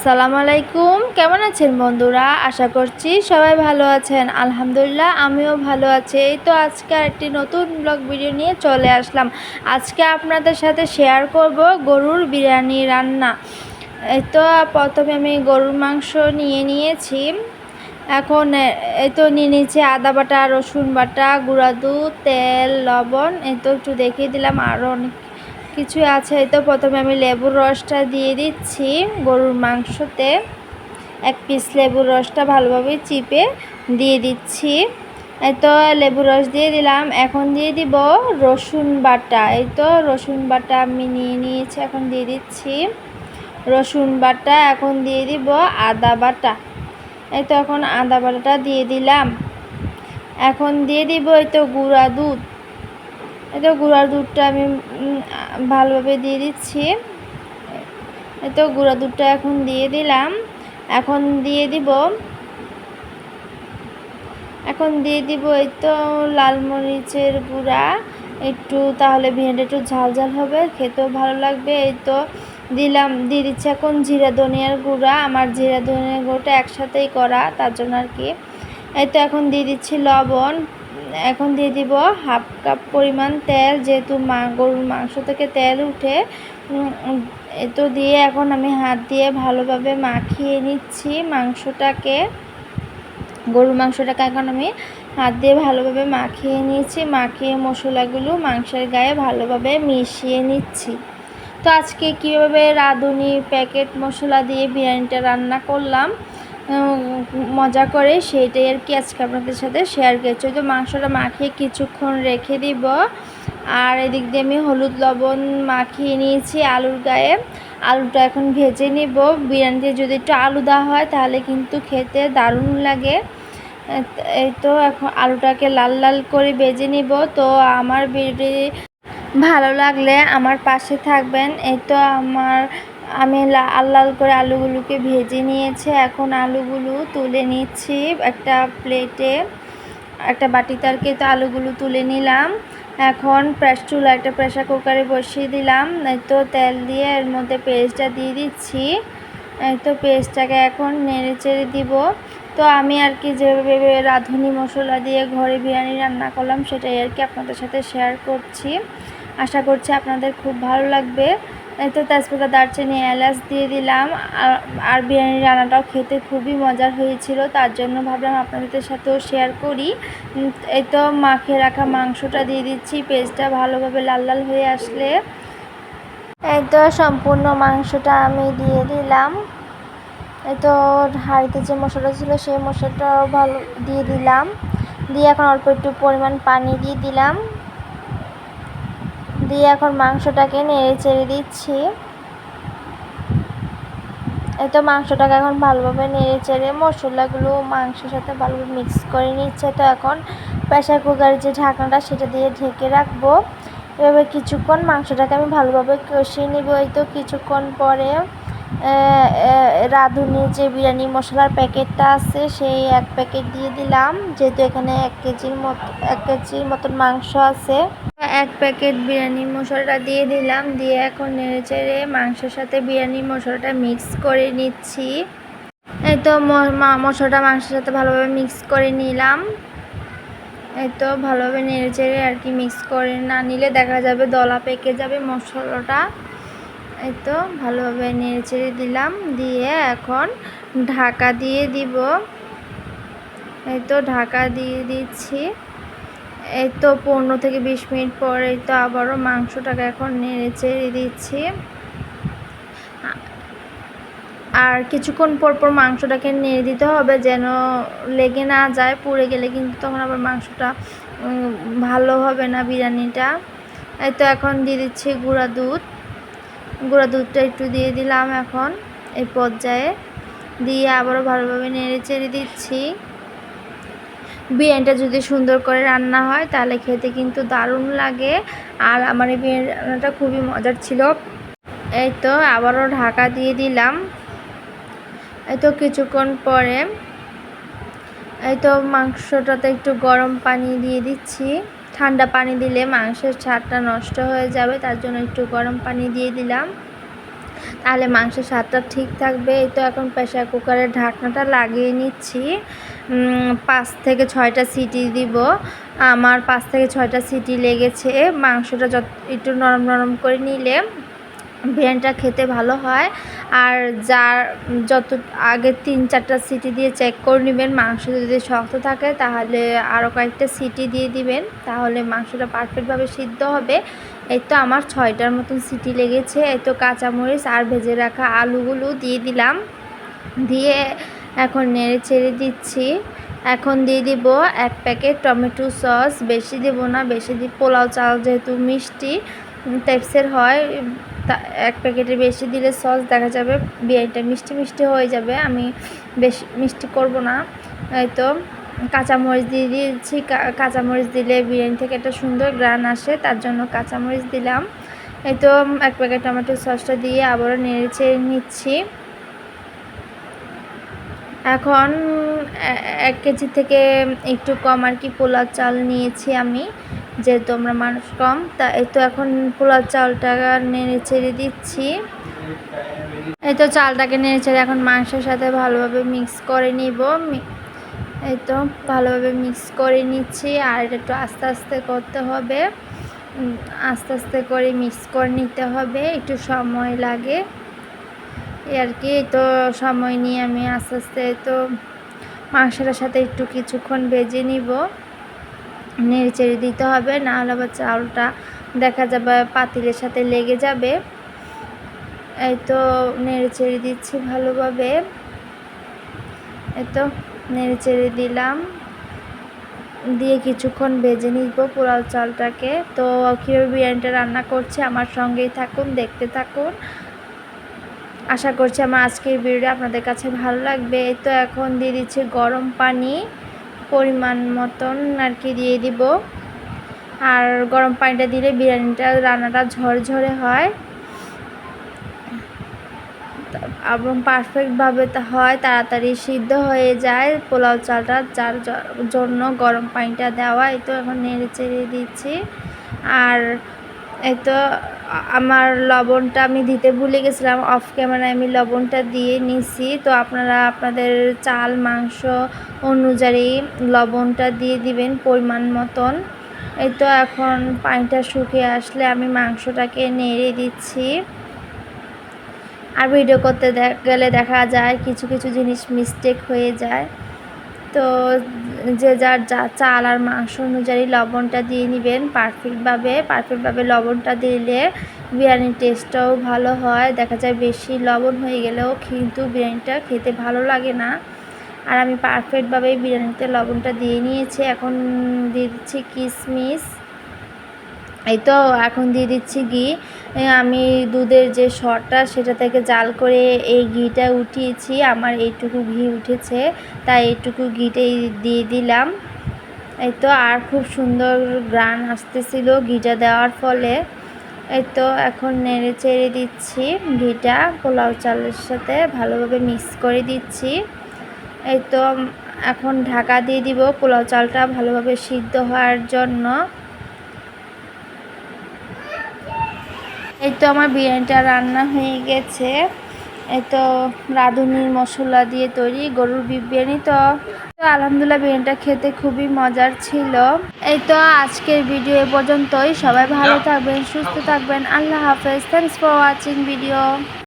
আসসালামু আলাইকুম। কেমন আছেন বন্ধুরা? আশা করছি সবাই ভালো আছেন। আলহামদুলিল্লাহ, আমিও ভালো আছি। এই তো আজকে একটি নতুন ব্লগ ভিডিও নিয়ে চলে আসলাম। আজকে আপনাদের সাথে শেয়ার করব গরুর বিরিয়ানি রান্না। এই তো প্রথমে আমি গরুর মাংস নিয়ে নিয়েছি। এখন এই তো নিয়ে নিয়েছি আদা বাটা, রসুন বাটা, গুঁড়া দুধ, তেল, লবণ। এই তো একটু দেখিয়ে দিলাম, আরও অনেক কিছু আছে। তো প্রথমে আমি লেবুর রসটা দিয়ে দিচ্ছি গরুর মাংসতে। এক পিস লেবুর রসটা ভালোভাবে চিপে দিয়ে দিচ্ছি। এই তো লেবুর রস দিয়ে দিলাম। এখন দিয়ে দিব রসুন বাটা। এই তো রসুন বাটা আমি নিয়ে নিয়েছি, এখন দিয়ে দিচ্ছি। রসুন বাটা, এখন দিয়ে দিব আদা বাটা। এই তো এখন আদা বাটাটা দিয়ে দিলাম। এখন দিয়ে দিব এই তো গুঁড়া দুধ। তো গুঁড়ার দুধটা আমি ভালোভাবে দিয়ে দিচ্ছি। এই তো গুঁড়া দুধটা এখন দিয়ে দিলাম। এখন দিয়ে দিব, এখন দিয়ে দিব এই তো লাল মরিচের গুঁড়া। একটু তাহলে ভিনেটা একটু ঝাল ঝাল হবে, খেতেও ভালো লাগবে। এই তো দিলাম, দিয়ে দিচ্ছি এখন জিরা ধনিয়ার গুঁড়া। আমার জিরা ধনিয়ার গুঁড়োটা একসাথেই করা, তার জন্য আর কি। এই তো এখন দিয়ে দিচ্ছি লবণ। এখন দিয়ে দিব হাফ কাপ পরিমাণ তেল, যেহেতু মা গরুর মাংস থেকে তেল উঠে তো দিয়ে এখন আমি হাত দিয়ে ভালোভাবে মাখিয়ে নিচ্ছি মাংসটাকে। গরুর মাংসটাকে এখন আমি হাত দিয়ে ভালোভাবে মাখিয়ে নিয়েছি, মাখিয়ে মশলাগুলো মাংসের গায়ে ভালোভাবে মিশিয়ে নিচ্ছি। তো আজকে কীভাবে রাঁধুনি, প্যাকেট মশলা দিয়ে বিরিয়ানিটা রান্না করলাম মজা করে সেইটাই আর কি আজকে আপনাদের সাথে শেয়ার করছি। তো মাংসটা মাখিয়ে কিছুক্ষণ রেখে দিব। আর এদিক দিয়ে আমি হলুদ লবণ মাখিয়ে নিয়েছি আলুর গায়ে। আলুটা এখন ভেজে নিব। বিরিয়ানিতে যদি একটু আলু দেওয়া হয় তাহলে কিন্তু খেতে দারুণ লাগে। এই তো এখন আলুটাকে লাল লাল করে ভেজে নিব। তো আমার ভিডিও ভালো লাগলে আমার পাশে থাকবেন। এই তো আমার আমি লাল লাল করে আলুগুলোকে ভেজে নিয়েছি। এখন আলুগুলো তুলে নিচ্ছি একটা প্লেটে একটা বাটিতে আর কি তো আলুগুলো তুলে নিলাম। এখন প্রেস চুলা, একটা প্রেশার কুকারে বসিয়ে দিলাম। তো তেল দিয়ে এর মধ্যে পেস্টটা দিয়ে দিচ্ছি। তো পেস্টটাকে এখন নেড়ে চেড়ে দিব। তো আমি আর কি যেভাবে রাঁধুনি মশলা দিয়ে ঘরে বিরিয়ানি রান্না করলাম, সেটাই আর কি আপনাদের সাথে শেয়ার করছি। আশা করছি আপনাদের খুব ভালো লাগবে। তো তেজপাতা দারচিনি এলাচ দিয়ে দিলাম। আর- বিরিয়ানি রান্নাটাও খেতে খুবই মজার হয়েছিল, তার জন্য ভাবলাম আপনাদের সাথেও শেয়ার করি। এই তো মাখে রাখা মাংসটা দিয়ে দিচ্ছি, পেস্টটা ভালোভাবে লাল লাল হয়ে আসলে। এই তো সম্পূর্ণ মাংসটা আমি দিয়ে দিলাম। এই তো হাঁড়িতে যে মশলা ছিল সেই মশলাটাও ভালো, দিয়ে দিলাম। দিয়ে এখন অল্প একটু পরিমাণ পানি দিয়ে দিলাম। দিয়ে এখন মাংসটাকে নেড়ে চেড়ে দিচ্ছি। এই তো মাংসটাকে এখন ভালোভাবে নেড়ে চেড়ে মশলাগুলো মাংসের সাথে ভালোভাবে মিক্স করে নিচ্ছে। তো এখন প্রেশার কুকারের যে ঢাকনাটা সেটা দিয়ে ঢেকে রাখব। এভাবে কিছুক্ষণ মাংসটাকে আমি ভালোভাবে কষিয়ে নিব। এই তো কিছুক্ষণ পরে রাঁধুনি যে বিরিয়ানি মশলার প্যাকেটটা আছে, সেই এক প্যাকেট দিয়ে দিলাম। যেহেতু এখানে এক কেজির মতো, এক কেজির মতন মাংস আছে। এক প্যাকেট বিরিয়ানি মশলাটা দিয়ে দিলাম। দিয়ে এখন নেড়ে চেড়ে মাংসের সাথে বিরিয়ানি মশলাটা মিক্স করে নিচ্ছি। এই তো মশলাটা মাংসের সাথে ভালোভাবে মিক্স করে নিলাম। এই তো ভালোভাবে নেড়ে চেড়ে আর কি মিক্স করে না নিলে দেখা যাবে দলা পেকে যাবে মশলাটা। এই তো ভালোভাবে নেড়ে চেড়ে দিলাম, দিয়ে এখন ঢাকা দিয়ে দিব। এই তো ঢাকা দিয়ে দিচ্ছি। এই তো পনেরো থেকে বিশ মিনিট পর এই তো আবারও মাংসটাকে এখন নেড়ে চেড়ে দিচ্ছি। আর কিছুক্ষণ পর পর মাংসটাকে নেড়ে দিতে হবে যেন লেগে না যায়, পুড়ে গেলে কিন্তু তখন আবার মাংসটা ভালো হবে না বিরিয়ানিটা। এই তো এখন দিয়ে দিচ্ছি গুঁড়া দুধ। গুঁড়া দুধটা একটু দিয়ে দিলাম এখন এই পর্যায়ে। দিয়ে আবারও ভালোভাবে নেড়ে চেড়ে দিচ্ছি। বিরিয়ানিটা যদি সুন্দর করে রান্না হয়, তাহলে খেতে কিন্তু দারুণ লাগে। আর আমার এই বিরিয়ানি রান্নাটা খুবই মজার ছিল। এই তো আবারও ঢাকা দিয়ে দিলাম। এই তো কিছুক্ষণ পরে এই তো মাংসটাতে একটু গরম পানি দিয়ে দিচ্ছি। ঠান্ডা পানি দিলে মাংসের স্বাদটা নষ্ট হয়ে যাবে, তার জন্য একটু গরম পানি দিয়ে দিলাম। তাহলে মাংসের স্বাদটা ঠিক থাকবে। এই তো এখন প্রেশার কুকারের ঢাকনাটা লাগিয়ে নিচ্ছি। পাঁচ থেকে ছয়টা সিটি দিব। আমার পাঁচ থেকে ছয়টা সিটি লেগেছে। মাংসটা যত, একটু নরম নরম করে নিলে বিরিয়ানিটা খেতে ভালো হয়। আর যার যত আগে তিন চারটা সিটি দিয়ে চেক করে নেবেন, মাংস যদি শক্ত থাকে তাহলে আরও কয়েকটা সিটি দিয়ে দিবেন, তাহলে মাংসটা পারফেক্টভাবে সিদ্ধ হবে। এই তো আমার ছয়টার মতন সিটি লেগেছে, এই তো কাঁচামরিচ আর ভেজে রাখা আলুগুলো দিয়ে দিলাম। দিয়ে এখন নেড়ে ছেড়ে দিচ্ছি। এখন দিয়ে দিব এক প্যাকেট টমেটো সস, বেশি দেব না, বেশি দিয়ে পোলাও চাল যেহেতু মিষ্টি টাইপসের হয়। তা, এক প্যাকেটের বেশি দিলে সস দেখা যাবে, বিরিয়ানিটা মিষ্টি মিষ্টি হয়ে যাবে, আমি বেশি মিষ্টি করব না। এই তো, কাঁচামরিচ দিয়ে দিয়েছি কাঁচামরিচ দিলে বিরিয়ানি থেকে একটা সুন্দর গ্রান আসে, তার জন্য কাঁচামরিচ দিলাম। এই তো, এক প্যাকেট টমেটো সসটা দিয়ে আবারও নেড়ে চেড়ে নিচ্ছি। এখন এক কেজি থেকে একটু কম আর কি পোলাও চাল নিয়েছি আমি। যেহেতু আমরা মানুষ কম, তা এই তো এখন পোলাও চালটা নেড়ে ছেড়ে দিচ্ছি। এই তো চালটাকে নেড়ে ছেড়ে এখন মাংসের সাথে ভালোভাবে মিক্স করে নিব। এই তো ভালোভাবে মিক্স করে নিচ্ছি, আর এটা একটু আস্তে আস্তে করতে হবে। আস্তে আস্তে করে মিক্স করে নিতে হবে, একটু সময় লাগে। আর কি তো সময় নিয়ে আমি আস্তে আস্তে তো মাংসটার সাথে একটু কিছুক্ষণ ভেজে নিব। নেড়ে চেড়ে দিতে হবে, না হলে আবার চাউলটা দেখা যাবে পাতিলের সাথে লেগে যাবে। এই তো নেড়ে চেড়ে দিচ্ছি ভালোভাবে। এই তো নেড়ে চেড়ে দিলাম। দিয়ে কিছুক্ষণ ভেজে নিব পোলাও চালটাকে। তো কীভাবে বিরিয়ানিটা রান্না করছে আমার সঙ্গেই থাকুন, দেখতে থাকুন। আশা করছি আমার আজকের ভিডিওটা আপনাদের কাছে ভালো লাগবে। এই তো এখন দিয়ে দিচ্ছি গরম পানি। পরিমাণ মতন আর কি দিয়ে দিব। আর গরম পানিটা দিলে বিরিয়ানিটা, রান্নাটা ঝরঝরে হয়। এবং পারফেক্টভাবে হয়, তাড়াতাড়ি সিদ্ধ হয়ে যায়। পোলাও চালটা, যার জন্য গরম পানিটা দেওয়া, এই তো এখন নেড়ে চেড়ে দিচ্ছি। আর এই তো আমার লবণটা আমি দিতে ভুলে গেছিলাম অফ ক্যামেরায় আমি লবণটা দিয়ে নিছি। তো আপনারা আপনাদের চাল, মাংস অনুযায়ী লবণটা দিয়ে দিবেন পরিমাণ মতন। এই তো এখন পানিটা শুকিয়ে আসলে আমি মাংসটাকে নেড়ে দিচ্ছি। আর ভিডিও করতে গেলে দেখা যায় কিছু কিছু জিনিস মিস্টেক হয়ে যায়। তো যে যার যা চাল আর মাংস অনুযায়ী লবণটা দিয়ে নেবেন পারফেক্টভাবে পারফেক্টভাবে লবণটা দিলে বিরিয়ানির টেস্টটাও ভালো হয়। দেখা যায় বেশি লবণ হয়ে গেলেও কিন্তু বিরিয়ানিটা খেতে ভালো লাগে না। আর আমি পারফেক্টভাবেই বিরিয়ানিতে লবণটা দিয়ে নিয়েছি। এখন দিচ্ছি কিশমিশ এই তো এখন দিয়ে দিচ্ছি ঘি। আমি দুধের যে শরটা সেটা থেকে জাল করে এই ঘিটা উঠিয়েছি। আমার এইটুকু ঘি উঠেছে, তাই এইটুকু ঘিটাই দিয়ে দিলাম। এই তো আর খুব সুন্দর গ্রান আসতেছিল ঘিটা দেওয়ার ফলে। এই তো এখন নেড়ে চেড়ে দিচ্ছি ঘিটা পোলাও চালের সাথে ভালোভাবে মিক্স করে দিচ্ছি। এই তো এখন ঢাকা দিয়ে দিব পোলাও চালটা ভালোভাবে সিদ্ধ হওয়ার জন্য। এই তো আমার বিরিয়ানিটা রান্না হয়ে গেছে। এই তো রাঁধুনির মশলা দিয়ে তৈরি গরুর বিরিয়ানি তো। তো আলহামদুলিল্লাহ বিরিয়ানিটা খেতে খুবই মজার ছিল। এই তো আজকের ভিডিও এ পর্যন্তই। সবাই ভালো থাকবেন সুস্থ থাকবেন। আল্লাহ হাফেজ। Thanks for watching video